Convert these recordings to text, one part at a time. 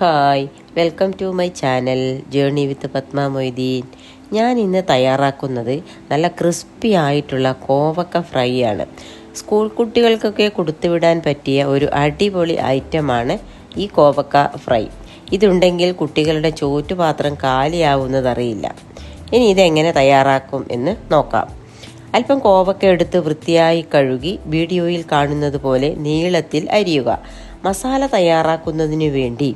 Hi. Welcome to my channel journey with Padma Moideen. ഞാൻ ഇന്ന് തയ്യാറാക്കുന്നത് നല്ല ക്രിസ്പി ആയിട്ടുള്ള കോവക്ക ഫ്രൈ ആണ്. സ്കൂൾ കുട്ടികൾക്കൊക്കെ കൊടുത്തുവിടാൻ പറ്റിയ ഒരു അടിപൊളി ഐറ്റമാണ് ഈ കോവക്ക ഫ്രൈ. ഇതുണ്ടെങ്കിൽ കുട്ടികളുടെ ചോറ്റുപാത്രം കാലിയാവുന്നതറിയില്ല. ഇനി ഇതെങ്ങനെ തയ്യാറാക്കും എന്ന് നോക്കാം. അല്പം കോവക്ക എടുത്ത് വൃത്തിയായി കഴുകി വീഡിയോയിൽ കാണുന്നത് പോലെ നീളത്തിൽ അരിയുക. മസാല തയ്യാറാക്കുന്നതിന് വേണ്ടി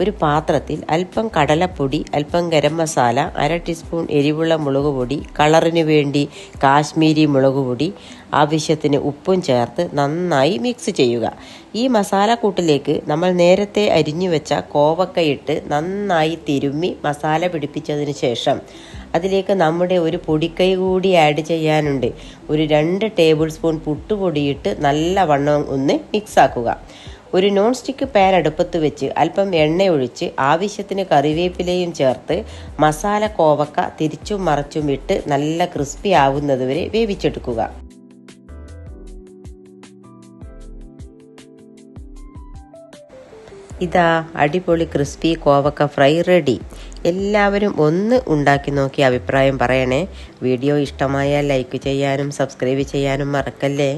ഒരു പാത്രത്തിൽ അല്പം കടലപ്പൊടി അല്പം ഗരം മസാല അര ടീസ്പൂൺ എരിവുള്ള മുളക് പൊടി കളറിന് വേണ്ടി കാശ്മീരി മുളക് പൊടി ആവശ്യത്തിന് ഉപ്പും ചേർത്ത് നന്നായി മിക്സ് ചെയ്യുക. ഈ മസാല കൂട്ടിലേക്ക് നമ്മൾ നേരത്തെ അരിഞ്ഞു വെച്ച കോവക്കയിട്ട് നന്നായി തിരുമ്മി മസാല പിടിപ്പിച്ചതിന് ശേഷം അതിലേക്ക് നമ്മുടെ ഒരു പൊടിക്കൈ കൂടി ആഡ് ചെയ്യാനുണ്ട്. ഒരു രണ്ട് ടേബിൾ സ്പൂൺ പുട്ടുപൊടിയിട്ട് നല്ലവണ്ണം ഒന്ന് മിക്സ് ആക്കുക. ഒരു നോൺ സ്റ്റിക്ക് പാൻ അടുപ്പത്ത് വെച്ച് അല്പം എണ്ണ ഒഴിച്ച് ആവശ്യത്തിന് കറിവേപ്പിലയും ചേർത്ത് മസാല കോവക്ക തിരിച്ചും മറച്ചും ഇട്ട് നല്ല ക്രിസ്പി ആവുന്നത് വരെ വേവിച്ചെടുക്കുക. ഇതാ അടിപൊളി ക്രിസ്പി കോവക്ക ഫ്രൈ റെഡി. എല്ലാവരും ഒന്ന് ഉണ്ടാക്കി നോക്കി അഭിപ്രായം പറയണേ. വീഡിയോ ഇഷ്ടമായാൽ ലൈക്ക് ചെയ്യാനും സബ്സ്ക്രൈബ് ചെയ്യാനും മറക്കല്ലേ?